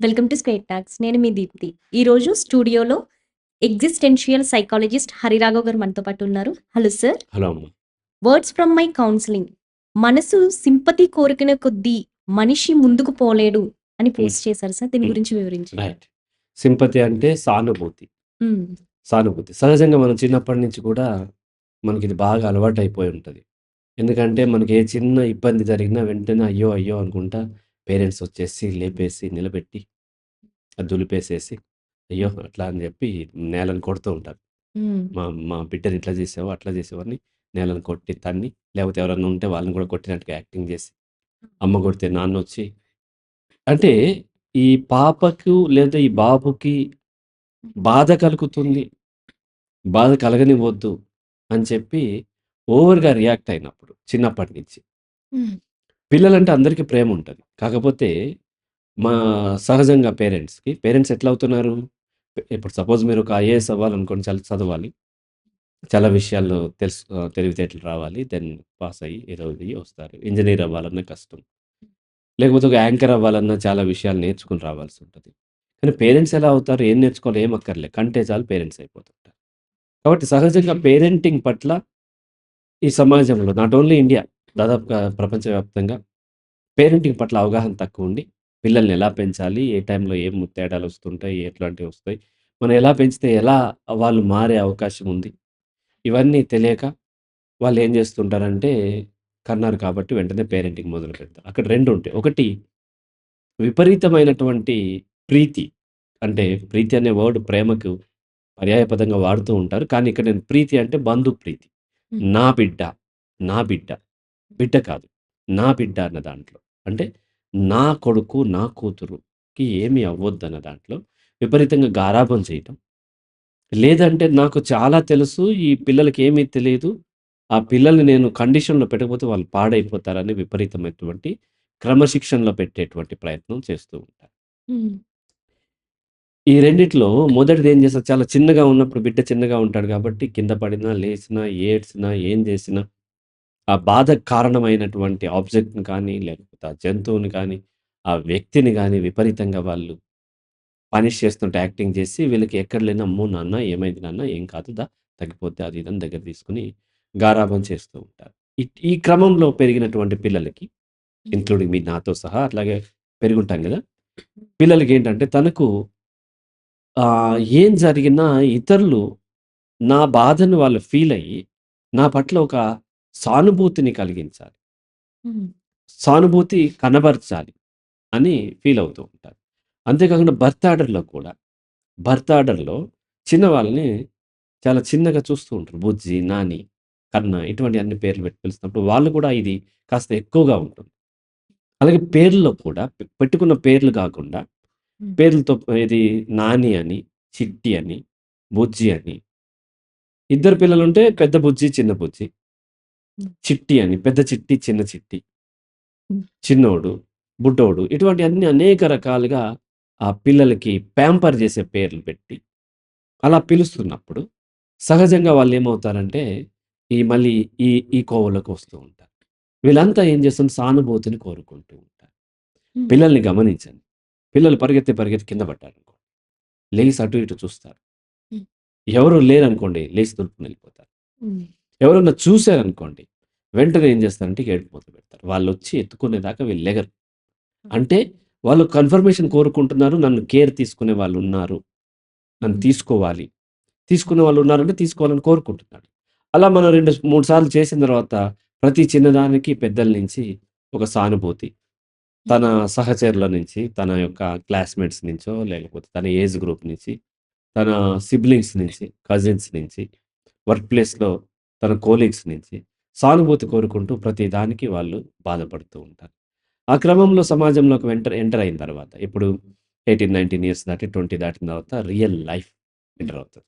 Welcome to square talks. నేను మీ దీప్తి. ఈరోజు స్టూడియోలో ఎగ్జిస్టెన్షియల్ సైకాలజిస్ట్ హరిరాఘవ్ గారు మనతో పాటు ఉన్నారు. Hello sir. Hello words from my counselling. మనసు సింపతి కోరికన కొద్దీ మనిషి ముందుకు పోలేడు అని పోస్ట్ చేశారు సార్. దీని. గురించి వివరించి. రైట్. సింపతి అంటే సానుభూతి. సానుభూతి. సహజంగా మనం చిన్నప్పటి నుంచి కూడా మనకి ఇది బాగా అలవాటు అయిపోయి ఉంటుంది. ఎందుకంటే మనకి ఏ చిన్న ఇబ్బంది జరిగినా వెంటనే అయ్యో అయ్యో అనుకుంటా పేరెంట్స్ వచ్చేసి లేపేసి నిలబెట్టి దులిపేసేసి అయ్యో అట్లా అని చెప్పి నేలను కొడుతూ ఉంటారు. మా మా బిడ్డని ఇట్లా చేసావు అట్లా చేసేవాడిని నేలను కొట్టి తన్ని లేకపోతే ఎవరన్నా ఉంటే వాళ్ళని కూడా కొట్టినట్టుగా యాక్టింగ్ చేసి అమ్మ కొడితే నాన్న వచ్చి అంటే ఈ పాపకు లేదా ఈ బాబుకి బాధ కలుగుతుంది బాధ కలగనివ్వద్దు అని చెప్పి ఓవర్గా రియాక్ట్ అయినప్పుడు చిన్నప్పటి నుంచి. పిల్లలంటే అందరికీ ప్రేమ ఉంటుంది. కాకపోతే మా సహజంగా పేరెంట్స్కి పేరెంట్స్ ఎట్లా అవుతున్నారు ఇప్పుడు సపోజ్ మీరు ఒక ఐఏఎస్ అవ్వాలనుకోండి చాలా చదవాలి. చాలా విషయాల్లో తెలుసు తెలివితేటలు రావాలి. దెన్ పాస్ అయ్యి ఏదో ఇది వస్తారు. ఇంజనీర్ అవ్వాలన్నా కష్టం. లేకపోతే ఒక యాంకర్ అవ్వాలన్నా చాలా విషయాలు నేర్చుకుని రావాల్సి ఉంటుంది. కానీ పేరెంట్స్ ఎలా అవుతారు? ఏం నేర్చుకోవాలి? ఏం అక్కర్లే. కంటే చాలు పేరెంట్స్ అయిపోతుంటారు. కాబట్టి సహజంగా పేరెంటింగ్ పట్ల ఈ సమాజంలో నాట్ ఓన్లీ ఇండియా దాదాపుగా ప్రపంచవ్యాప్తంగా పేరెంటింగ్ పట్ల అవగాహన తక్కువ ఉండి పిల్లల్ని ఎలా పెంచాలి ఏ టైంలో ఏం తేడాలు వస్తుంటాయి ఎట్లాంటివి వస్తాయి మనం ఎలా పెంచితే ఎలా వాళ్ళు మారే అవకాశం ఉంది ఇవన్నీ తెలియక వాళ్ళు ఏం చేస్తుంటారంటే కన్నారు కాబట్టి వెంటనే పేరెంటింగ్ మొదలు పెడతారు. అక్కడ రెండు ఉంటాయి. ఒకటి విపరీతమైనటువంటి ప్రీతి. అంటే ప్రీతి అనే వర్డ్ ప్రేమకు పర్యాయపదంగా వాడుతూ ఉంటారు. కానీ ఇక్కడ నేను ప్రీతి అంటే బంధు ప్రీతి. నా బిడ్డ నా బిడ్డ. బిడ్డ కాదు. నా బిడ్డ అన్న దాంట్లో. అంటే నా కొడుకు నా కూతురుకి ఏమీ అవ్వద్దు అన్న దాంట్లో విపరీతంగా గారాబం చేయటం. లేదంటే నాకు చాలా తెలుసు ఈ పిల్లలకి ఏమీ తెలియదు. ఆ పిల్లల్ని నేను కండిషన్లో పెట్టకపోతే వాళ్ళు పాడైపోతారని విపరీతమైనటువంటి క్రమశిక్షణలో పెట్టేటువంటి ప్రయత్నం చేస్తూ ఉంటారు. ఈ రెండిట్లో మొదటిది ఏం చేస్తారు? చాలా చిన్నగా ఉన్నప్పుడు బిడ్డ చిన్నగా ఉంటాడు కాబట్టి కింద పడినా లేచినా ఏడ్చినా ఏం చేసినా ఆ బాధ కారణమైనటువంటి ఆబ్జెక్ట్ని కానీ లేకపోతే ఆ జంతువుని కానీ ఆ వ్యక్తిని కానీ విపరీతంగా వాళ్ళు పనిష్ చేస్తుంటే యాక్టింగ్ చేసి వీళ్ళకి ఎక్కడ లేని అమ్మో నాన్న ఏమైంది నాన్న ఏం కాదు దా తగ్గిపోతే అది ఇదని దగ్గర తీసుకుని గారాబం చేస్తూ ఉంటారు. ఈ- క్రమంలో పెరిగినటువంటి పిల్లలకి ఇంక్లూడింగ్ మీ నాతో సహా అట్లాగే పెరుగుంటాం కదా పిల్లలకి ఏంటంటే తనకు ఏం జరిగినా ఇతరులు నా బాధను వాళ్ళు ఫీల్ అయ్యి నా పట్ల ఒక సానుభూతిని కలిగించాలి. సానుభూతి కనబరచాలి అని ఫీల్ అవుతూ ఉంటారు. అంతేకాకుండా బర్త్ ఆర్డర్లో కూడా. బర్త్ ఆర్డర్లో చిన్న వాళ్ళని చాలా చిన్నగా చూస్తూ ఉంటారు. బుజ్జి నాని కన్న ఇటువంటి అన్ని పేర్లు పెట్టి పిలుస్తున్నప్పుడు వాళ్ళు కూడా ఇది కాస్త ఎక్కువగా ఉంటుంది. అలాగే పేర్లలో కూడా పెట్టుకున్న పేర్లు కాకుండా పేర్లతో ఇది నాని అని చిట్టి అని బుజ్జి అని. ఇద్దరు పిల్లలు ఉంటే పెద్ద బుజ్జి చిన్న బుజ్జి. చిట్టి అని పెద్ద చిట్టి చిన్న చిట్టి. చిన్నోడు బుడ్డోడు ఇటువంటి అన్ని అనేక రకాలుగా ఆ పిల్లలకి ప్యాంపర్ చేసే పేర్లు పెట్టి అలా పిలుస్తున్నప్పుడు సహజంగా వాళ్ళు ఏమవుతారంటే ఈ మళ్ళీ ఈ ఈ కోవలోకి వస్తూ ఉంటారు. వీళ్ళంతా ఏం చేస్తుంది సానుభూతిని కోరుకుంటూ ఉంటారు. పిల్లల్ని గమనించండి. పిల్లలు పరిగెత్తి పరిగెత్తి కింద పడ్డారు అనుకోండి లేచి అటు ఇటు చూస్తారు. ఎవరు లేరనుకోండి లేచి దులుపుని వెళ్ళిపోతారు. ఎవరన్నా చూశారనుకోండి వెంటనే ఏం చేస్తారంటే ఏడుపు మొదలు పెడతారు. వాళ్ళు వచ్చి ఎత్తుకునేదాకా వీళ్ళు లెగరు. అంటే వాళ్ళు కన్ఫర్మేషన్ కోరుకుంటున్నారు నన్ను కేర్ తీసుకునే వాళ్ళు ఉన్నారు నన్ను. తీసుకోవాలి. తీసుకునే వాళ్ళు ఉన్నారంటే తీసుకోవాలని కోరుకుంటున్నాడు. అలా మనం రెండు మూడు సార్లు చేసిన తర్వాత ప్రతి చిన్నదానికి పెద్దల నుంచి ఒక సానుభూతి. తన సహచరుల నుంచి తన యొక్క క్లాస్మేట్స్ నుంచో లేకపోతే తన ఏజ్ గ్రూప్ నుంచి తన సిబ్లింగ్స్ నుంచి కజిన్స్ నుంచి వర్క్ ప్లేస్లో తన కోలీగ్స్ నుంచి సానుభూతి కోరుకుంటూ ప్రతి దానికి వాళ్ళు బాధపడుతూ ఉంటారు. ఆ క్రమంలో సమాజంలోకి ఎంటర్ ఎంటర్ అయిన తర్వాత ఇప్పుడు ఎయిటీన్ నైన్టీన్ ఇయర్స్ దాటి ట్వంటీ దాటిన తర్వాత రియల్ లైఫ్ ఎంటర్ అవుతుంది.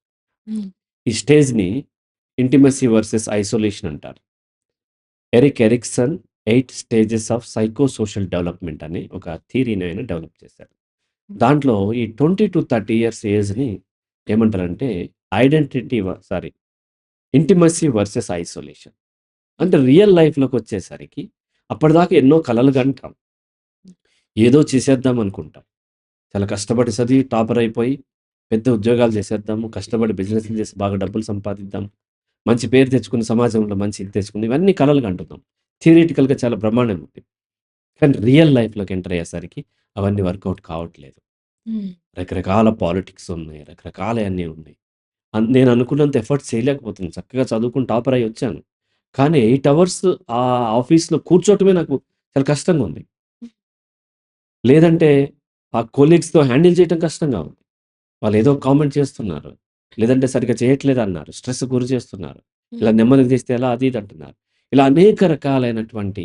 ఈ స్టేజ్ని ఇంటిమసీ వర్సెస్ ఐసోలేషన్ అంటారు. Erik Erikson eight stages of psychosocial development అని ఒక థీరీని ఆయన డెవలప్ చేశారు. దాంట్లో ఈ ట్వంటీ టు థర్టీ ఇయర్స్ ఏజ్ని ఏమంటారంటే identity sorry intimacy versus isolation అంటే రియల్ లైఫ్లోకి వచ్చేసరికి అప్పటిదాకా ఎన్నో కలలు కంటాం ఏదో చేసేద్దాం అనుకుంటాం చాలా కష్టపడి చదివి టాపర్ అయిపోయి పెద్ద ఉద్యోగాలు చేసేద్దాము. కష్టపడి బిజినెస్‌లు చేసి బాగా డబ్బులు సంపాదిద్దాం. మంచి పేరు తెచ్చుకొని సమాజంలో మంచి ఇది తెచ్చుకుందాం. ఇవన్నీ కలలుగా అంటున్నాం. థియరిటికల్‌గా చాలా బ్రహ్మాండంగా ఉంది. కానీ రియల్ లైఫ్‌లోకి ఎంటర్ అయ్యేసరికి అవన్నీ వర్కౌట్ కావట్లేదు. రకరకాల పాలిటిక్స్ ఉన్నాయి. రకరకాలయన్నీ ఉన్నాయి. అన్ నేను అనుకున్నంత ఎఫర్ట్స్ చేయలేకపోతున్నాను. చక్కగా చదువుకొని టాపర్ అయ్యి వచ్చాను. కానీ 8 అవర్స్ ఆ ఆఫీస్‌లో కూర్చోవటమే నాకు చాలా కష్టంగా ఉంది. లేదంటే ఆ కొలీగ్స్‌తో హ్యాండిల్ చేయటం కష్టంగా ఉంది. వాళ్ళు ఏదో కామెంట్ చేస్తున్నారు. లేదంటే సరిగ్గా చేయట్లేదన్నారు. స్ట్రెస్ గురి చేస్తున్నారు. ఇలా హ్మ్. నెమ్మదిగా చేస్తే ఎలా అది ఇది అంటున్నారు. ఇలా అనేక రకాలైనటువంటి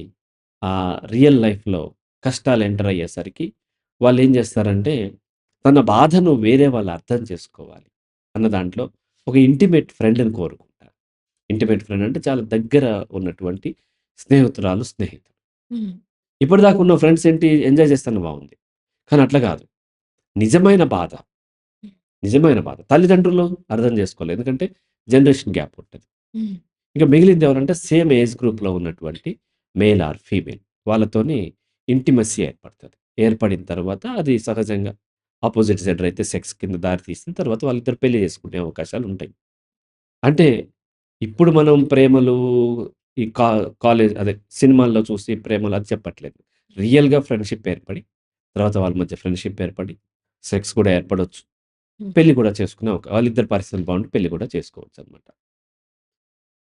ఆహ్, రియల్ లైఫ్‌లో కష్టాలు ఎంటర్ అయ్యేసరికి వాళ్ళేం చేస్తారంటే తన బాధను వేరే వాళ్ళు అర్థం చేసుకోవాలి అన్న దాంట్లో ఒక ఇంటిమేట్ ఫ్రెండ్‌ని కోరుకుంటారు. ఇంటిమేట్ ఫ్రెండ్ అంటే చాలా దగ్గర ఉన్నటువంటి స్నేహితురాలు, స్నేహితుడు. ఇప్పటిదాకా ఉన్న ఫ్రెండ్స్ ఏంటి ఎంజాయ్ చేస్తాను బావుంది. కానీ అట్లా కాదు. నిజమైన బాధ. నిజమైన బాధ. తల్లిదండ్రులు అర్థం చేసుకోలేదు. ఎందుకంటే జనరేషన్ గ్యాప్ ఉంటది. ఇక మిగిలింది ఎవరంటే సేమ్ ఏజ్ గ్రూప్‌లో ఉన్నటువంటి మేల్ ఆర్ ఫీమేల్ వాళ్ళతోని ఇంటిమసీ ఏర్పడతది. ఏర్పడిన తర్వాత అది సహజంగా అపోజిట్ జెండర్ అయితే సెక్స్ కింద దారి తీసిన తర్వాత వాళ్ళిద్దరు పెళ్ళి చేసుకునే అవకాశాలు ఉంటాయి. అంటే ఇప్పుడు మనం ప్రేమలు ఈ కా కాలేజ్ అదే సినిమాల్లో చూసి ప్రేమలు అది చెప్పట్లేదు. రియల్‌గా ఫ్రెండ్‌షిప్ ఏర్పడి తర్వాత వాళ్ళ మధ్య ఫ్రెండ్‌షిప్ ఏర్పడి సెక్స్ కూడా ఏర్పడొచ్చు. హ్మ్. పెళ్ళి కూడా చేసుకునే ఒక వాళ్ళిద్దరి పరిస్థితులు బాగుంటే పెళ్ళి కూడా చేసుకోవచ్చనమాట.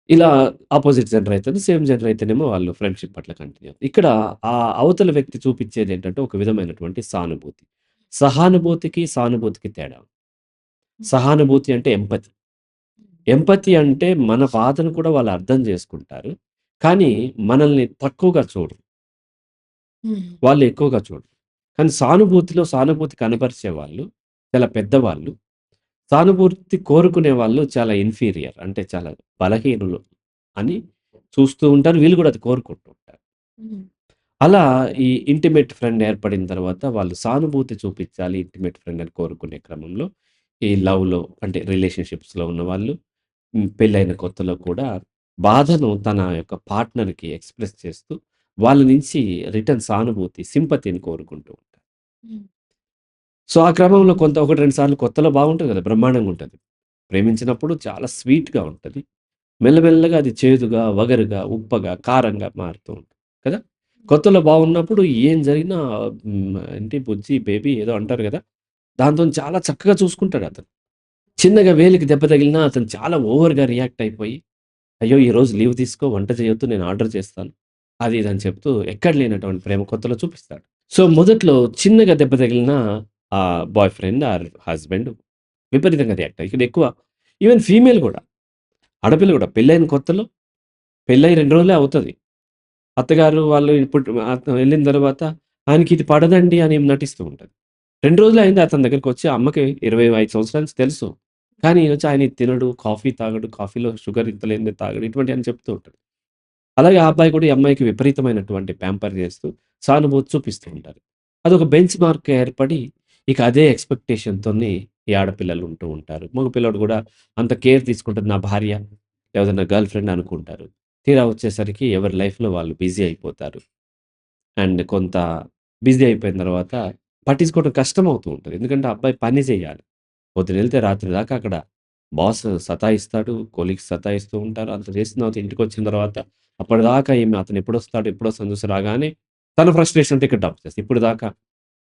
ఇలా అపోజిట్ జెండర్ అయితేనే సేమ్ జెండర్ అయితేనేమో వాళ్ళు ఫ్రెండ్‌షిప్ అట్లా కంటిన్యూ. ఇక్కడ ఆ అవతల వ్యక్తి చూపించేదేంటంటే ఒక విధమైనటువంటి సానుభూతి. సహానుభూతికి, సానుభూతికి తేడా. సహానుభూతి అంటే ఎంపతి. ఎంపతి అంటే మన బాధను కూడా వాళ్ళు అర్థం చేసుకుంటారు. కానీ మనల్ని తక్కువగా చూడరు. వాళ్ళు ఎక్కువగా చూడరు. కానీ సానుభూతిలో సానుభూతి కనపరిచే వాళ్ళు చాలా పెద్దవాళ్ళు. సానుభూతి కోరుకునే వాళ్ళు చాలా ఇన్ఫీరియర్ అంటే చాలా బలహీనులు అని చూస్తూ ఉంటారు. వీళ్ళు కూడా అది కోరుకుంటూ ఉంటారు. అలా ఈ ఇంటిమేట్ ఫ్రెండ్ ఏర్పడిన తర్వాత వాళ్ళు సానుభూతి చూపించాలి ఇంటిమేట్ ఫ్రెండ్ అని కోరుకునే క్రమంలో ఈ లవ్‌లో అంటే రిలేషన్‌షిప్స్‌లో ఉన్నవాళ్ళు హ్మ్, పెళ్ళైన కొత్తలో కూడా బాధను తన యొక్క పార్ట్నర్‌కి ఎక్స్‌ప్రెస్ చేస్తూ వాళ్ళ నుంచి రిటర్న్ సానుభూతి, సింపతిని కోరుకుంటూ ఉంటారు. హ్మ్. సో, ఆ క్రమంలో కొంత 1, 2 సార్లు కొత్తలో బాగుంటది కదా! బ్రహ్మాండంగా ఉంటది. ప్రేమించినప్పుడు చాలా స్వీట్‌గా ఉంటది. మెల్లమెల్లగా అది చేదుగా, వగరుగా, ఉప్పగా, కారంగా మారుతూ ఉంటుంది. కదా! కొత్తలో బాగున్నప్పుడు ఏం జరిగినా హ్మ్, ఏంటి బుజ్జి, బేబీ ఏదో అంటారు కదా! దాంతోని చాలా చక్కగా చూసుకుంటాడు అతను చిన్నగా వేలికి దెబ్బ తగిలినా అతను చాలా ఓవర్‌గా రియాక్ట్ అయిపోయి, "అయ్యో! ఈరోజు లీవ్ తీసుకో, వంట చేయొద్దు, నేను ఆర్డర్ చేస్తాను." అది ఇది అని చెప్తూ ఎక్కడ లేనటువంటి ప్రేమ కొత్తలో చూపిస్తాడు. సో, మొదట్లో చిన్నగా దెబ్బ తగిలినా ఆ బాయ్ ఫ్రెండ్ ఆర్ హస్బెండ్ విపరీతంగా రియాక్ట్ అయ్యి ఇక్కడ ఎక్కువ ఈవెన్ ఫీమేల్ కూడా ఆడపిల్ల కూడా పెళ్ళైన కొత్తలో పెళ్ళై రెండు రోజులే అవుతుంది అత్తగారు వాళ్ళు ఇప్పుడు వెళ్ళిన తర్వాత ఆయనకి ఇది పడదండి అని నటిస్తూ ఉంటుంది రెండు రోజులు అయింది అతని దగ్గరికి వచ్చి అమ్మకి ఇరవై ఐదు సంవత్సరాలు తెలుసు. కానీ వచ్చి ఆయన తినడు, కాఫీ తాగడు, కాఫీలో షుగర్ ఇంత లేనిదే తాగడు. అని చెప్తూ ఉంటాడు. అలాగే ఆ అబ్బాయి కూడా ఈ అమ్మాయికి విపరీతమైనటువంటి ప్యాంపర్ చేస్తూ సానుభూతి చూపిస్తూ ఉంటారు. అదొక బెంచ్ మార్క్ ఏర్పడి ఇక అదే ఎక్స్‌పెక్టేషన్‌తోని ఈ ఆడపిల్లలు ఉంటూ ఉంటారు. మగ పిల్లోడు కూడా అంత కేర్ తీసుకుంటుంది నా భార్య, లేకపోతే నా గర్ల్ ఫ్రెండ్ అనుకుంటారు. తీరా వచ్చేసరికి ఎవరి లైఫ్‌లో వాళ్ళు బిజీ అయిపోతారు. అండ్ కొంత బిజీ అయిపోయిన తర్వాత పట్టించుకోవడం కష్టం అవుతూ ఉంటుంది ఎందుకంటే ఆ అబ్బాయి పని చేయాలి. పొద్దునెళ్తే రాత్రి దాకా అక్కడ బాస్ సతాయిస్తాడు, కొలీగ్స్ సతాయిస్తూ ఉంటారు. అంత చేసిన తర్వాత ఇంటికి వచ్చిన తర్వాత అప్పటిదాకా ఈమె అతను ఎప్పుడొస్తాడు, వస్తాను చూసి రాగానే తన ఫ్రస్ట్రేషన్ ఉంటే ఇక్కడ డబ్బు చేస్తాను ఇప్పుడు ఇప్పటిదాకా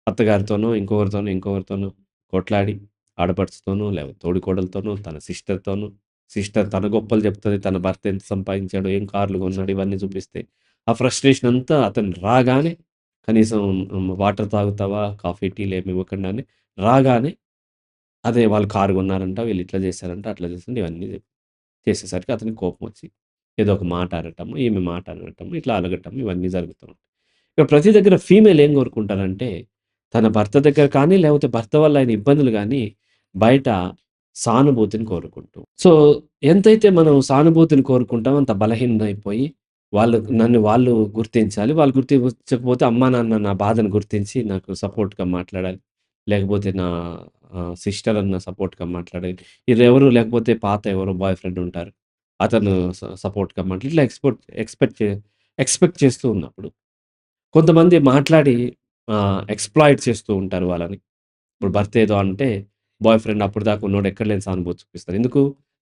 అత్తగారితోనో, ఇంకొకరితోనో, ఇంకొకరితోనో కొట్లాడి ఆడపడుచుతోనో, లేకపోతే తోడికోడలతోనో, తన సిస్టర్‌తోనో, సిస్టర్ తన గొప్పలు చెప్తుంది తన భర్త ఎంత సంపాదించాడో, ఏం కార్లు కొన్నాడు ఇవన్నీ చూపిస్తే ఆ ఫ్రస్ట్రేషన్ అంతా అతను రాగానే కనీసం వాటర్ తాగుతావా? కాఫీ, టీలు ఏమి అని రాగానే అదే వాళ్ళు కారు కొన్నారంట, వీళ్ళు ఇట్లా చేశారంట, అట్లా చేశారంట ఇవన్నీ చేసేసరికి అతనికి కోపం వచ్చి ఏదో ఒక మాట అనటము, ఈమె మాట అనటము, ఇట్లా అలగటం ఇవన్నీ జరుగుతూ ఉంటాయి. ఇక ప్రతి దగ్గర ఫీమేల్ ఏం కోరుకుంటారంటే తన భర్త దగ్గర కానీ, లేకపోతే భర్త వల్ల అయిన ఇబ్బందులు కానీ బయట సానుభూతిని కోరుకుంటూ. సో, ఎంతైతే మనం సానుభూతిని కోరుకుంటామో అంత బలహీనమైపోయి వాళ్ళు నన్ను వాళ్ళు గుర్తించాలి. వాళ్ళు గుర్తించకపోతే అమ్మా, నాన్న నా బాధను గుర్తించి నాకు సపోర్ట్‌గా మాట్లాడాలి. లేకపోతే నా సిస్టర్ అన్న సపోర్ట్‌గా మాట్లాడాలి. ఎవరు లేకపోతే పాత ఎవరో బాయ్ ఫ్రెండ్ ఉంటారు. అతను సపోర్ట్‌గా మాట్లాడి ఇట్లా ఎక్స్‌పోర్ట్ ఎక్స్‌పెక్ట్ చే ఎక్స్‌పెక్ట్ చేస్తూ ఉన్నప్పుడు కొంతమంది మాట్లాడి ఎక్స్‌ప్లాయిట్ చేస్తూ ఉంటారు వాళ్ళని. ఇప్పుడు భర్త ఏదో అంటే బాయ్ ఫ్రెండ్ అప్పటిదాకా ఉన్నోడు ఎక్కడ లేని సానుభూతి చూపిస్తారు. ఎందుకు?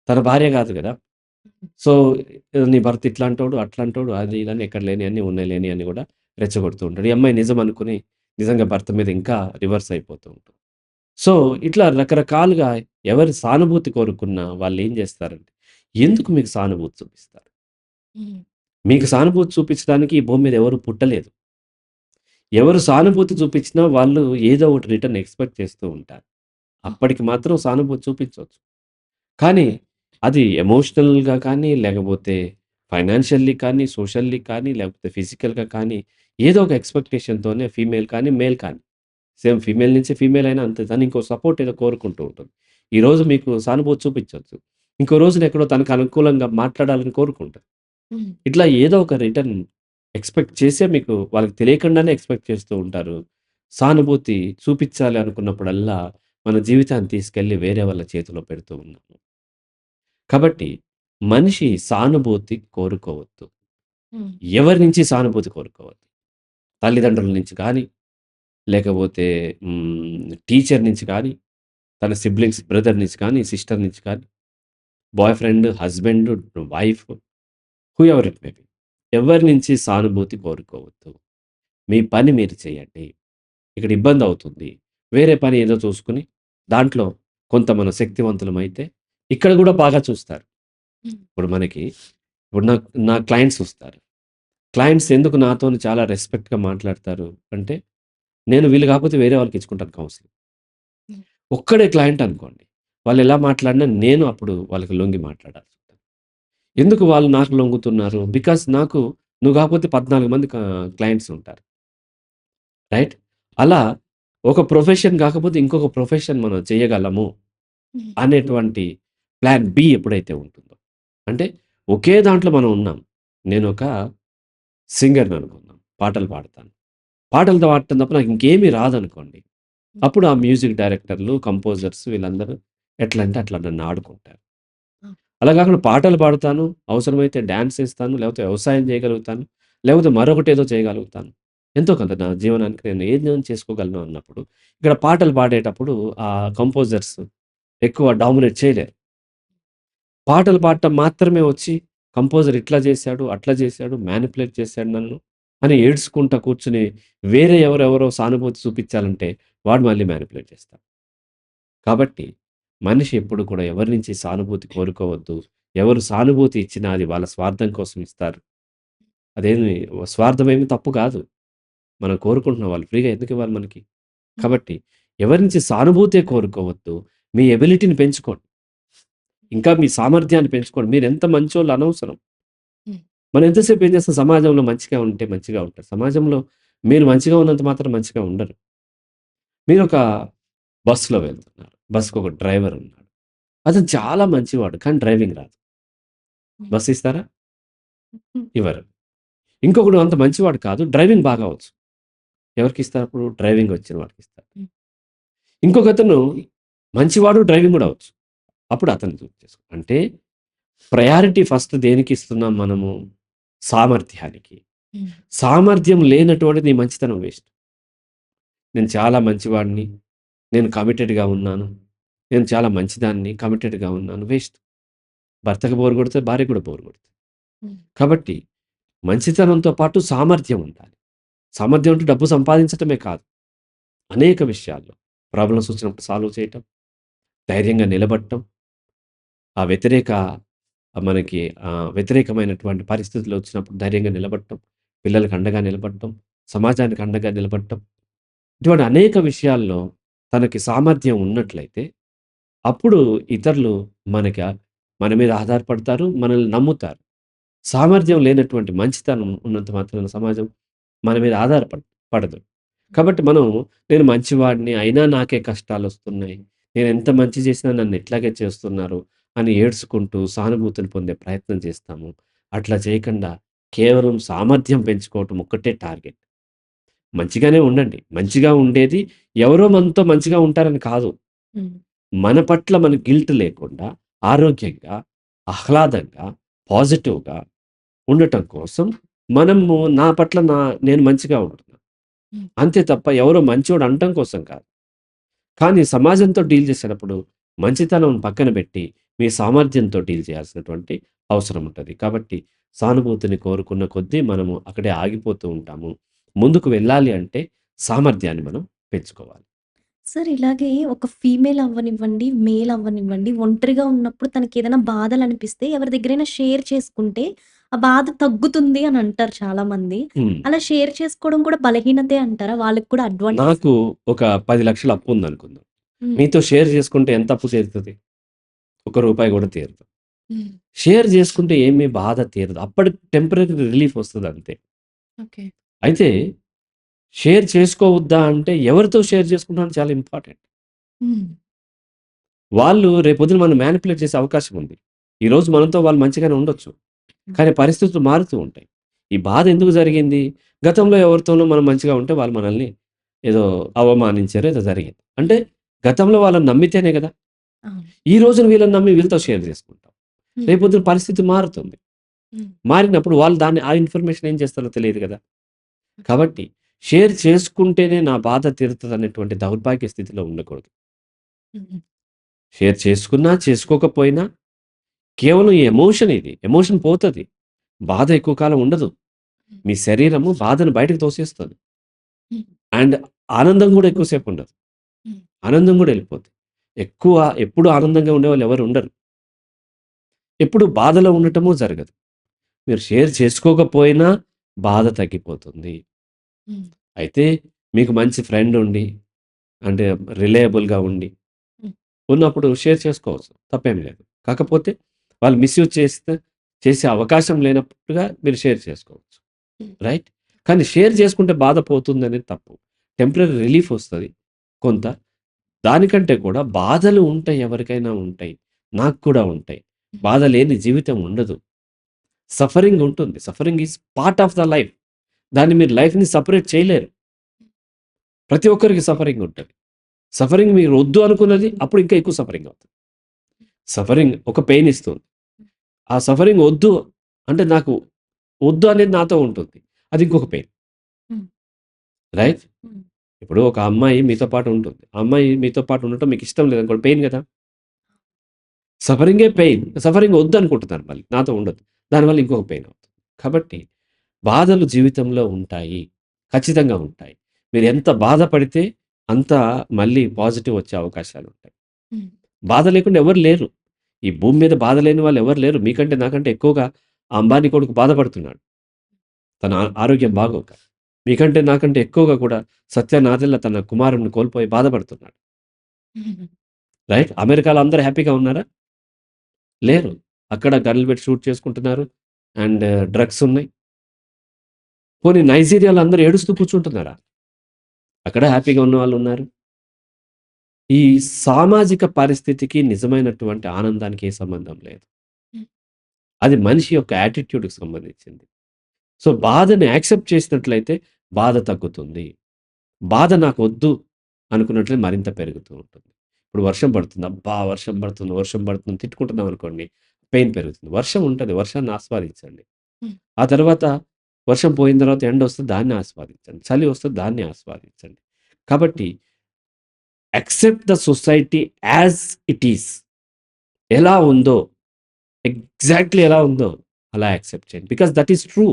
తన భార్య కాదు గదా! సో, నీ భర్త ఇట్లాంటోడు, అట్లాంటోడు అది ఇది అని ఎక్కడ లేనియన్నీ ఉన్నాయి లేనియన్నీ గూడా రెచ్చగొడుతూ ఉంటాడు. ఈ అమ్మాయి నిజం అనుకుని నిజంగా భర్త మీద ఇంకా రివర్స్ అయిపోతూ ఉంటుంది. సో, ఇట్లా రకరకాలుగా ఎవరి సానుభూతి కోరుకున్నా వాళ్ళేం జేస్తారంటే, ఎందుకు మీకు సానుభూతి చూపిస్తారు? మీకు సానుభూతి చూపించడానికి ఈ భూమి మీద ఎవరు పుట్టలేదు. ఎవరు సానుభూతి చూపించినా వాళ్ళు ఏదో ఒకటి రిటర్న్ ఎక్స్‌పెక్ట్ చేస్తూ ఉంటారు. అప్పటికి మాత్రం సానుభూతి చూపించొచ్చు. కానీ అది ఎమోషనల్‌గా కానీ, లేకపోతే ఫైనాన్షియల్లీ కానీ, సోషల్లీ కానీ, లేకపోతే ఫిజికల్‌గా కానీ ఏదో ఒక ఎక్స్‌పెక్టేషన్‌తోనే ఫీమేల్ కానీ, మేల్ కానీ సేమ్ ఫీమేల్ నుంచి ఫీమేల్ అయినా అంతే. తను ఇంకో సపోర్ట్ ఏదో కోరుకుంటూ ఉంటుంది. ఈరోజు మీకు సానుభూతి చూపించొచ్చు. ఇంకో రోజున ఎక్కడో తనకు అనుకూలంగా మాట్లాడాలని కోరుకుంటది. హ్మ్. ఇట్లా ఏదో ఒక రిటర్న్ ఎక్స్‌పెక్ట్ చేసే మీకు వాళ్ళకి తెలియకుండానే ఎక్స్‌పెక్ట్ చేస్తూ ఉంటారు. సానుభూతి చూపించాలి అనుకున్నప్పుడల్లా మన జీవితాన్ని తీసుకెళ్ళి వేరే వాళ్ళ చేతిలో పెడుతూ ఉన్నాము. కాబట్టి మనిషి సానుభూతి కోరుకోవద్దు. హ్మ్. ఎవరి నుంచి సానుభూతి కోరుకోవద్దు. తల్లిదండ్రుల నుంచి కానీ, లేకపోతే హ్మ్, టీచర్ నుంచి కానీ, తన సిబ్లింగ్స్ బ్రదర్ నుంచి కానీ, సిస్టర్ నుంచి కానీ, boyfriend, husband, wife whoever it may be. ఎవరి నుంచి సానుభూతి కోరుకోవద్దు. మీ పని మీరు చేయండి. ఇక్కడ ఇబ్బంది అవుతుంది. వేరే పని ఏదో చూసుకొని దాంట్లో కొంత మనం శక్తివంతులమైతే ఇక్కడ గూడా బాగా చూస్తారు. ఇప్పుడు మనకి ఇప్పుడు నా నా క్లయింట్స్ వస్తారు. క్లయింట్స్ ఎందుకు నాతోని చాలా రెస్పెక్ట్‌గా మాట్లాడతారు అంటే, నేను వీళ్ళు కాకపోతే వేరే వాళ్ళకి ఇచ్చుకుంటాను కౌన్సెలింగ్. ఒక్కడే క్లయింట్ అనుకోండి. వాళ్ళు ఎలా మాట్లాడినా నేను అప్పుడు వాళ్ళకి లొంగి మాట్లాడాల్సి ఉంటది. ఎందుకు వాళ్ళు నాకు లొంగుతున్నారు? బికాజ్ నాకు నువ్వు కాకపోతే 14 మంది క్లయింట్స్ ఉంటారు. రైట్? అలా ఒక ప్రొఫెషన్ కాకపోతే ఇంకొక ప్రొఫెషన్ మనం చేయగలము. అనేటువంటి ప్లాన్ బి ఎప్పుడైతే ఉంటుందో. అంటే ఒకే దాంట్లో మనం ఉన్నాం. నేనొక సింగర్‌ని అనుకుందాం. పాటలు పాడతాను. పాటలు పాడటం తప్ప నాకు ఇంకేమీ రాదనుకోండి. అప్పుడు ఆ మ్యూజిక్ డైరెక్టర్లు, కంపోజర్స్ వీళ్ళందరూ ఎట్లా అంటే అట్లా నన్ను ఆడుకుంటారు. అలా కాకుండా పాటలు పాడతాను. అవసరమైతే డాన్స్ ఏస్తాను. లేకపోతే వ్యవసాయం చేయగలుగుతాను. లేకపోతే మరొకటేదో చేయగలుగుతాను. ఎంతో కొంత నా జీవనానికి నేను ఏదైనా చేసుకోగలను అన్నప్పుడు, ఇక్కడ పాటలు పాడేటప్పుడు ఆ కంపోజర్స్ ఎక్కువ డామినేట్ చేయలేరు. పాటలు పాడటం మాత్రమే వచ్చి కంపోజర్ ఇట్లా చేశాడు, అట్లా చేశాడు, మ్యానిపులేట్ చేశాడు నన్ను అని ఏడ్చుకుంటా కూర్చుని వేరే ఎవరెవరో సానుభూతి చూపించాలంటే వాడు మళ్ళీ మ్యానిపులేట్ చేస్తాడు. కాబట్టి మనిషి ఎప్పుడు కూడా ఎవరి నుంచి సానుభూతి కోరుకోవద్దు. ఎవరు సానుభూతి ఇచ్చినా అది వాళ్ళ స్వార్థం కోసం ఇస్తారు. అదేమి స్వార్థమేమి తప్పు కాదు. మనం కోరుకుంటున్నాం వాళ్ళు ఫ్రీగా ఎందుకు ఇవ్వాలి మనకి? కాబట్టి ఎవరి నుంచి సానుభూతే కోరుకోవద్దు. మీ ఎబిలిటీని పెంచుకోండి. ఇంకా మీ సామర్థ్యాన్ని పెంచుకోండి. మీరెంత మంచోళ్ళు అనవసరం. మనం ఎంతసేపు ఏం చేస్తాం సమాజంలో మంచిగా ఉంటే మంచిగా ఉంటారు. సమాజంలో మీరు మంచిగా ఉన్నంత మాత్రం మంచిగా ఉండరు. మీరొక బస్సులో వెళ్తున్నారు. బస్‌కి ఒక డ్రైవర్ ఉన్నాడు. అతను చాలా మంచివాడు. కానీ డ్రైవింగ్ రాదు. హ్మ్. బస్ ఇస్తారా? ఇవ్వరు. ఇంకొకడు అంత మంచివాడు కాదు. డ్రైవింగ్ బాగా వచ్చు. ఎవరికిస్తారు అప్పుడు? డ్రైవింగ్ వచ్చిన వాడికిస్తారు. హ్మ్. ఇంకొకతను మంచివాడు డ్రైవింగ్ కూడా వచ్చు. అప్పుడు అతన్ని చూజ్ చేసుకో అంటే ప్రయారిటీ ఫస్ట్ దేనికి ఇస్తున్నాం మనము? సామర్థ్యానికి. సామర్థ్యం లేనటువంటిది నీ మంచితనం వేస్ట్. నేను చాలా మంచివాడిని. నేను కమిటెడ్‌గా ఉన్నాను. నేను చాలా మంచిదాన్ని. కమిటెడ్‌గా ఉన్నాను. వేస్ట్. భర్తకు బోర్ కొడితే భార్యకు కూడా బోర్ కొడుతుంది. కాబట్టి మంచితనంతో పాటు సామర్థ్యం ఉండాలి. సామర్థ్యం అంటే డబ్బు సంపాదించటమే కాదు. అనేక విషయాల్లో ప్రాబ్లమ్స్ వచ్చినప్పుడు సాల్వ్ చేయటం, ధైర్యంగా నిలబడటం, ఆ వ్యతిరేక మనకి వ్యతిరేకమైనటువంటి పరిస్థితులు వచ్చినప్పుడు ధైర్యంగా నిలబడటం, పిల్లలకి అండగా నిలబడటం, సమాజానికి అండగా నిలబడటం. ఇటువంటి అనేక విషయాల్లో తనకి సామర్థ్యం ఉన్నట్లయితే అప్పుడు ఇతరులు మనకి మన మీద ఆధారపడతారు. మనల్ని నమ్ముతారు. సామర్థ్యం లేనటువంటి మంచితనం ఉన్నంత మాత్రాన సమాజం మన మీద ఆధారపడ పడదు. కాబట్టి మనం నేను మంచివాడిని అయినా నాకే కష్టాలొస్తున్నాయి. నేను ఎంత మంచి చేసినా నన్ను ఇట్లాగే చేస్తున్నారు అని ఏడ్చుకుంటూ సానుభూతిని పొందే ప్రయత్నం చేస్తాము. అట్లా చేయకుండా కేవలం సామర్థ్యం పెంచుకోవటం ఒక్కటే టార్గెట్. మంచిగానే ఉండండి. మంచిగా ఉండేది ఎవరో మనతో మంచిగా ఉంటారని కాదు. మన పట్ల మనకు గిల్ట్ లేకుండా ఆరోగ్యంగా, ఆహ్లాదంగా, పాజిటివ్‌గా ఉండటం కోసం మనము నా పట్ల నా నేను మంచిగా ఉంటున్నా. హ్మ్. అంతే తప్ప ఎవరో మంచోడు అనటం కోసం కాదు. కానీ సమాజంతో డీల్ చేసేటప్పుడు మంచితనం పక్కన పెట్టి మీ సామర్థ్యంతో డీల్ చేయాల్సినటువంటి అవసరం ఉంటది. కాబట్టి సానుభూతిని కోరుకున్న కొద్దీ మనము అక్కడే ఆగిపోతూ ఉంటాము. ముందుకు వెళ్ళాలి అంటే సామర్థ్యాన్ని మనం పెంచుకోవాలి. సార్ ఇలాగే ఒక ఫీమేల్ అవ్వనివ్వండి, మేల్ అవ్వనివ్వండి, ఒంటరిగా ఉన్నప్పుడు తనకేదైనా బాధలనిపిస్తే ఎవరి దగ్గరైనా షేర్ చేసుకుంటే ఆ బాధ తగ్గుతుంది అని అంటారు చాలామంది. హ్మ్. అలా షేర్ చేసుకోవడం కూడా బలహీనతే అంటారా? వాళ్ళకి కూడా అడ్వాంటేజ్ నాకు ఒక 10,00,000 అప్పు ఉందనుకుందాం. హ్మ్. మీతో షేర్ చేసుకుంటే ఎంత అప్పు తీరుతది? ఒక్క రూపాయి కూడా తీరదు. షేర్ చేసుకుంటే ఏమీ బాధ తీరదు. అప్పటికి టెంపరరీ రిలీఫ్ వస్తదంతే. ఓకే. అయితే షేర్ చేసుకోవద్దా అంటే ఎవరితో షేర్ చేసుకుంటాం చాలా ఇంపార్టెంట్. వాళ్ళు రేపొద్దున మనం మ్యానిపులేట్ చేసే అవకాశం ఉంది. ఈరోజు మనతో వాళ్ళు మంచిగానే ఉండొచ్చు. కానీ పరిస్థితులు మారుతూ ఉంటాయి. ఈ బాధ ఎందుకు జరిగింది? గతంలో ఎవరితోనో మనం మంచిగా ఉంటే వాళ్ళు మనల్ని ఏదో అవమానించారు. ఏదో జరిగింది. అంటే గతంలో వాళ్ళని నమ్మితేనే కదా! ఈ రోజున వీళ్ళని నమ్మి వీళ్ళతో షేర్ చేసుకుంటాం. రేపొద్దున పరిస్థితి మారుతుంది. మారినప్పుడు వాళ్ళు దాన్ని ఆ ఇన్ఫర్మేషన్ ఏం చేస్తారో తెలియదు కదా! కాబట్టి షేర్ చేసుకుంటేనే నా బాధ తీరుతదనేటువంటి దౌర్భాగ్య స్థితిలో ఉండకూడదు. షేర్ చేసుకున్నా, చేసుకోకపోయినా కేవలం ఈ ఎమోషన్ ఇది. ఎమోషన్ పోతది. బాధ ఎక్కువ కాలం ఉండదు. మీ శరీరము బాధను బయటకు తోసేస్తది. అండ్ ఆనందం కూడా ఎక్కువ సేపు ఉండదు. ఆనందం కూడా ఎళ్ళిపోద్ది. ఎక్కువ ఎప్పుడు ఆనందంగా ఉండేవాళ్ళు ఎవరు ఉండరు. ఎప్పుడు బాధలో ఉండటము జరగదు. మీరు షేర్ చేసుకోకపోయినా బాధ తగ్గిపోతుంది. అయితే మీకు మంచి ఫ్రెండ్ ఉండి, అంటే రిలయబుల్‌గా ఉండి. ఉన్నప్పుడు షేర్ చేసుకోవచ్చు. తప్పేమి లేదు. కాకపోతే వాళ్ళు మిస్‌యూజ్ చేస్తే చేసే అవకాశం లేనప్పుడుగా మీరు షేర్ చేసుకోవచ్చు. రైట్? కానీ షేర్ చేసుకుంటే బాధ పోతుందనేది తప్పు. టెంపరరీ రిలీఫ్ వస్తది కొంత. దానికంటే కూడా బాధలు ఉంటాయి ఎవరికైనా ఉంటాయి. నాకు కూడా ఉంటాయి. బాధ లేని జీవితం ఉండదు. సఫరింగ్ ఉంటుంది. Suffering is part of the life. దాన్ని మీరు లైఫ్‌ని సెపరేట్ చేయలేరు. ప్రతి ఒక్కరికి సఫరింగ్ ఉంటది. సఫరింగ్ మీరు వద్దు అనుకున్నది అప్పుడు ఇంకా ఎక్కువ సఫరింగ్ అవుతుంది. సఫరింగ్ ఒక పెయిన్ ఇస్తుంది. ఆ సఫరింగ్ వద్దు అంటే నాకు వద్దు అనేది నాతో ఉంటుంది. అది ఇంకొక పెయిన్. రైట్? ఇప్పుడు ఒక అమ్మాయి మీతో పాటు ఉంటుంది. అమ్మాయి మీతో పాటు ఉండటం మీకు ఇష్టం లేదనుకోండి పెయిన్ కదా! సఫరింగే పెయిన్. సఫరింగ్ వద్దనుకుంటున్నాను మళ్ళీ. నాతో ఉండదు. దానివల్ల ఇంకొక పెయిన్ అవుతుంది. కాబట్టి బాధలు జీవితంలో ఉంటాయి. ఖచ్చితంగా ఉంటాయి. మీరు ఎంత బాధపడితే అంత మళ్ళీ పాజిటివ్ వచ్చే అవకాశాలుంటాయి. హ్మ్. బాధ లేకుండా ఎవరు లేరు. ఈ భూమి మీద బాధ లేని వాళ్ళు ఎవరు లేరు. మీకంటే నాకంటే ఎక్కువగా ఆ అంబానీ కొడుకు బాధపడుతున్నాడు. తన ఆరోగ్యం బాగోక. మీకంటే నాకంటే ఎక్కువగా కూడా సత్య తన కుమారుని కోల్పోయి బాధపడుతున్నాడు. రైట్? అమెరికాలో అందరూ హ్యాపీగా ఉన్నారా? లేరు. అక్కడ గన్‌లు పెట్టి షూట్ చేసుకుంటున్నారు. అండ్ uh, డ్రగ్స్ ఉన్నాయి. పోనీ నైజీరియాలో అందరూ ఏడుస్తూ కూర్చుంటున్నారా? అక్కడ హ్యాపీగా ఉన్న వాళ్ళు ఉన్నారు. ఈ సామాజిక పరిస్థితికి నిజమైనటువంటి ఆనందానికి ఏ సంబంధం లేదు. హ్మ్. అది మనిషి యొక్క యాటిట్యూడ్‌కి సంబంధించింది. సో, బాధని యాక్సెప్ట్ చేసినట్లయితే బాధ తగ్గుతుంది. బాధ నాకొద్దు అనుకున్నట్లే మరింత పెరుగుతూ ఉంటుంది. ఇప్పుడు వర్షం పడుతుంది. అబ్బా! వర్షం పడుతుంది, వర్షం పడుతుంది తిట్టుకుంటున్నాం అనుకోండి పెయిన్ పెరుగుతుంది. వర్షం ఉంటది. వర్షాన్ని ఆస్వాదించండి. హ్మ్. ఆ తర్వాత వర్షం పోయిన తర్వాత ఎండొస్తే దాన్ని ఆస్వాదించండి. చలి వస్తే దాన్ని ఆస్వాదించండి. కాబట్టి accept the society as it is. ఎలా ఉందో ఎగ్జాక్ట్‌లీ ఎలా ఉందో అలా యాక్సెప్ట్ చేయండి. Because that is true.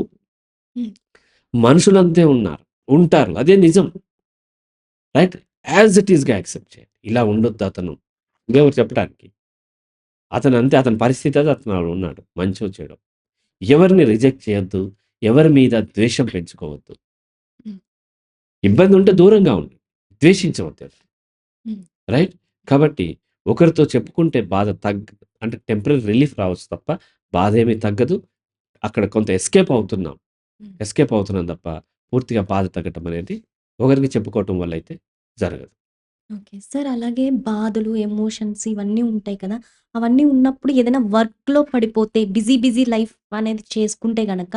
మనుషులంతే ఉన్నారు. ఉంటారు. అదే నిజం. రైట్? యాజ్ ఇట్ ఈస్‌గా యాక్సెప్ట్ చేయండి. ఇలా ఉండొద్దు అతను. ఇంకెవరు చెప్పడానికి. అతను అంతే అతని పరిస్థితి అది అతను ఉన్నాడు. మంచో చెడో. ఎవరిని రిజెక్ట్ చేయొద్దు. ఎవరి మీద ద్వేషం పెంచుకోవద్దు. హ్మ్. ఇబ్బంది ఉంటే దూరంగా ఉండు. ద్వేషించవద్దు. హ్మ్. రైట్? కాబట్టి ఒకరితో చెప్పుకుంటే బాధ తగ్గ అంటే టెంపరరీ రిలీఫ్ రావచ్చు తప్ప బాధేమీ తగ్గదు. అక్కడ కొంత ఎస్కేప్ అవుతున్నాం. హ్మ్. ఎస్కేప్ అవుతున్నాం తప్ప పూర్తిగా బాధ తగ్గటం అనేది ఒకరికి చెప్పుకోవటం వల్ల అయితే జరగదు. ఓకే. సార్ అలాగే బాధలు, ఎమోషన్స్ ఇవన్నీ ఉంటాయి కదా! అవన్నీ ఉన్నప్పుడు ఏదైనా వర్క్‌లో పడిపోతే బిజీ బిజీ లైఫ్ అనేది చేసుకుంటే గనక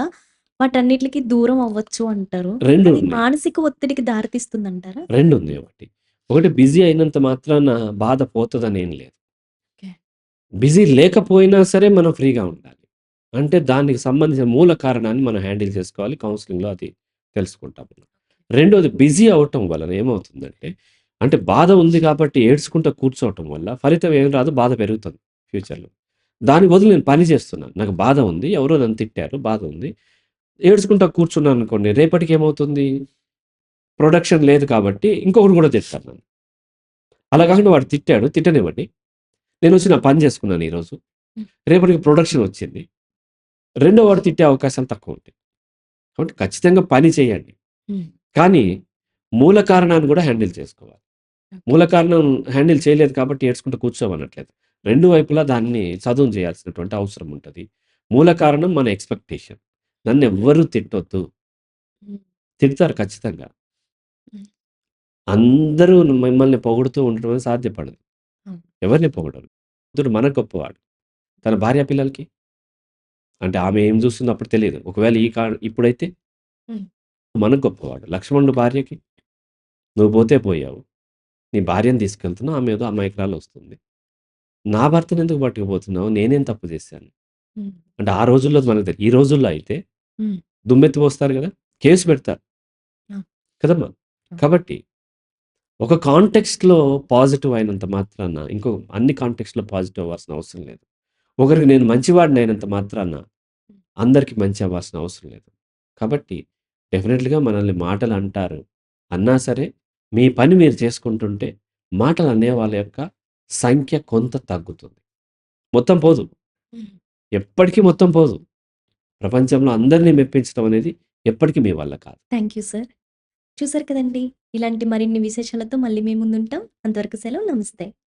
వాటన్నిట్లికి దూరం అవ్వచ్చు అంటారు. 2 అది ఉన్నాయి. మానసిక ఒత్తిడికి దారితీస్తుందంటారా? 2 ఉన్నాయి ఒకటి. ఒకటి బిజీ అయినంత మాత్రాన బాధ పోతదని ఏం లేదు. బిజీ లేకపోయినా సరే మనం ఫ్రీగా ఉండాలి. అంటే దానికి సంబంధించిన మూల కారణాన్ని మనం హ్యాండిల్ చేసుకోవాలి. కౌన్సెలింగ్‌లో అది తెలుసుకుంటాం. రెండోది బిజీ అవ్వటం వలన ఏమవుతుందంటే అంటే బాధ ఉంది కాబట్టి ఏడ్చుకుంటా కూర్చోవటం వల్ల ఫలితం ఏం రాదు బాధ పెరుగుతుంది ఫ్యూచర్‌లో. దాని బదులు నేను పని చేస్తున్నాను. నాకు బాధ ఉంది. ఎవరో నన్ను తిట్టారు. బాధ ఉంది. ఏడ్చుకుంటా కూర్చున్నాననుకోండి రేపటికి ఏమవుతుంది? ప్రొడక్షన్ లేదు కాబట్టి ఇంకొకడు కూడా తిడతారు నన్ను. అలా కాకుండా వాడు తిట్టాడు. తిట్టనివ్వండి. నేనొచ్చి నా పని చేసుకున్నాను ఈరోజు. రేపటికి ప్రొడక్షన్ వచ్చింది. రెండో వాడు తిట్టే అవకాశాలు తక్కువుంటాయి. కాబట్టి ఖచ్చితంగా పని చేయండి. కానీ మూల కారణాన్ని కూడా హ్యాండిల్ చేసుకోవాలి. మూల కారణం హ్యాండిల్ చేయలేదు కాబట్టి ఏడ్చుకుంటూ కూర్చోమనట్లేదు. రెండు వైపులా దాన్ని చదును చేయాల్సినటువంటి అవసరం ఉంటది. మూల కారణం మన ఎక్స్‌పెక్టేషన్. నన్నెవ్వరు తిట్టొద్దు. హ్మ్. తిడతారు ఖచ్చితంగా. అందరూ మిమ్మల్ని పొగుడుతూ ఉండడం అనేది సాధ్యపడదు. అవును. ఎవరిని పొగడరు. బుద్ధుడు మనకు గొప్పవాడు. తన భార్య పిల్లలకి? అంటే ఆమె ఏం చూస్తుందో అప్పుడు తెలీదు. ఒకవేళ ఈ కా ఇప్పుడైతే? హ్మ్. మనకు గొప్పవాడు. లక్ష్మణుడు భార్యకి? నువ్వు పోతే పోయావు. నీ భార్యని తీసుకెళ్తున్నావు. ఆమె ఏదో అమాయకురాలొస్తుంది. నా భర్తని ఎందుకు పట్టుకుపోతున్నావు? నేనేం తప్పు చేశాను? హ్మ్. అంటే ఆ రోజుల్లో మనకు తెలి ఈ రోజుల్లో అయితే హ్మ్. దుమ్మెత్తి పోస్తారు గదా! కేసు పెడతారు. ఆ! కదమ్మా! కాబట్టి ఒక కాంటెక్స్ట్‌లో పాజిటివ్ అయినంత మాత్రాన ఇంకో అన్ని కాంటెక్స్ట్‌లో పాజిటివ్ అవ్వాల్సిన అవసరం లేదు. ఒకరికి నేను మంచివాడిని అయినంత మాత్రాన అందరికి మంచి అవ్వాల్సిన అవసరం లేదు. కాబట్టి డెఫినిట్‌గా మనల్ని మాటలు అంటారు. అన్నా సరే మీ పని మీరు చేసుకుంటుంటే మాటలు అనే వాళ్ళ యొక్క సంఖ్య కొంత తగ్గుతుంది. మొత్తం పోదు. ఎప్పటికీ మొత్తం పోదు. ప్రపంచంలో అందరిని మెప్పించడం అనేది ఎప్పటికి మీ వల్ల కాదు. Thank you sir. చూసారు కదండీ! ఇలాంటి మరిన్ని విశేషాలతో మళ్ళీ మీ ముందుంటాం. అంతవరకు సెలవు. నమస్తే.